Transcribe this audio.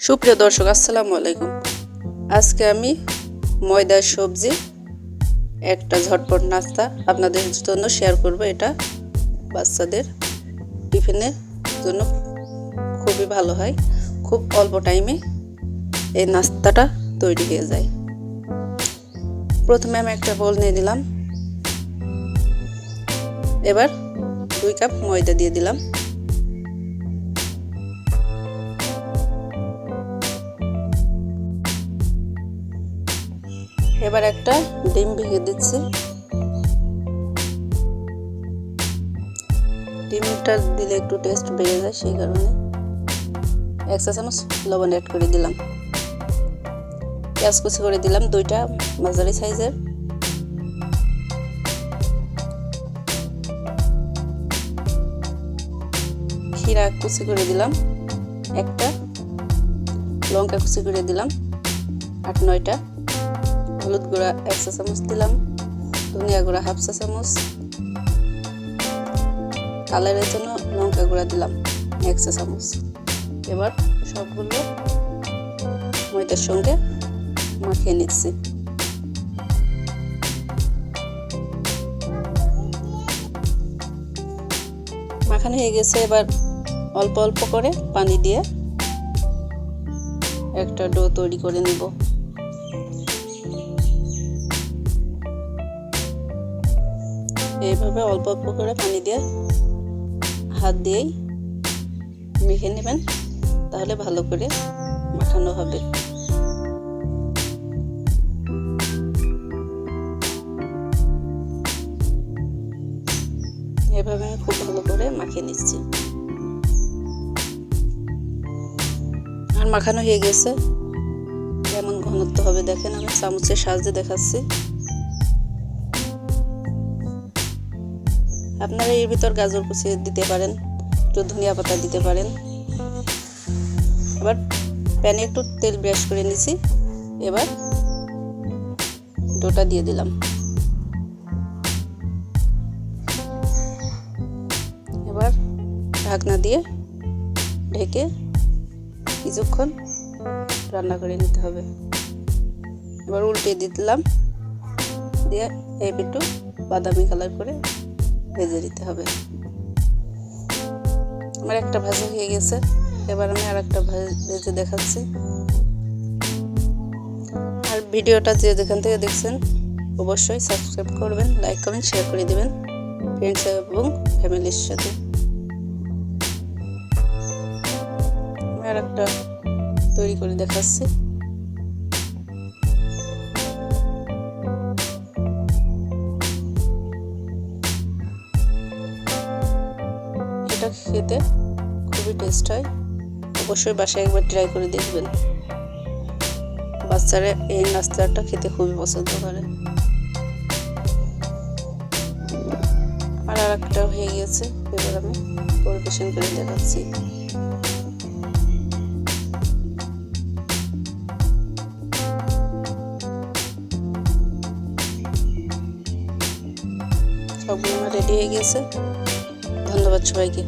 সুপ্রিয় দর্শক, আসসালামু আলাইকুম। আজকে আমি ময়দার সবজি, একটা ঝটপট নাস্তা আপনাদের জন্য শেয়ার করব। এটা বাচ্চাদের টিফিনের জন্য খুবই ভালো হয়। খুব অল্প টাইমে এই নাস্তাটা তৈরি হয়ে যায়। প্রথমে আমি একটা বোল নিয়ে নিলাম। এবার দুই কাপ ময়দা দিয়ে দিলাম। এবার একটা ডিম ভেঙে দিচ্ছি। ডিমটা দিলে একটু টেস্ট বেড়ে যায় সেই কারণে। এক চা চামচ লবণ অ্যাড করে দিলাম। পেঁয়াজ কুচি করে দিলাম দুইটা, মাঝারি সাইজের। খিরা কুচি করে দিলাম একটা, লঙ্কা কুচি করে দিলাম আট, নয়টা। হলুদ গুঁড়া এক চা চামচ দিলাম ধনিয়া গুঁড়া হাফ চা চামচ কালারের জন্য লঙ্কা গুঁড়া দিলাম এক চা চামচ এবার সবগুলো ময়দার সঙ্গে মাখিয়ে নিচ্ছি মাখানো হয়ে গেছে এবার অল্প অল্প করে পানি দিয়ে একটা ডো তৈরি করে নিব। এইভাবে অল্প অল্প করে পানি দিয়ে হাত দিয়েই মেখে নেবেন, তাহলে ভালো করে মাখানো হবে। এভাবে আমি খুব ভালো করে মাখিয়ে নিচ্ছি। আর মাখানো হয়ে গেছে। কেমন ঘনত্ব হবে দেখেন, আমি চামচের সাহায্যে দেখাচ্ছি। আপনারা এর ভিতর গাজর কুচিয়ে দিতে পারেন, একটু ধনিয়া পাতা দিতে পারেন। এবার প্যানে একটু তেল ব্রাশ করে নিছি। এবার ডোটা দিয়ে দিলাম। এবার ঢাকনা দিয়ে ঢেকে কিছুক্ষণ রান্না করে নিতে হবে। এবার উল্টে দিলাম, দিয়ে এই একটু বাদামি কালার করে ভেজে দিতে হবে। আমার একটা ভাজা হয়ে গেছে। এবার আমি আর একটা ভেজে দেখাচ্ছি। আর ভিডিওটা যে যেখান থেকে দেখছেন, অবশ্যই সাবস্ক্রাইব করবেন, লাইক করবেন শেয়ার করে দেবেন ফ্রেন্ডস এবং ফ্যামিলির সাথে। আর একটা তৈরি করে দেখাচ্ছি। এটা খেতে খুবই টেস্ট হয়। অবশ্যই বাসায় একবার ট্রাই করে দেখবেন। বাচ্চারা এই নাস্তাটা খেতে খুবই পছন্দ করে। আর আর একটা হয়ে গিয়েছে, এবার আমি পরিবেশন করে দেখাচ্ছি। সবগুলো রেডি হয়ে গেছে ধন্যবাদ সবাইকে।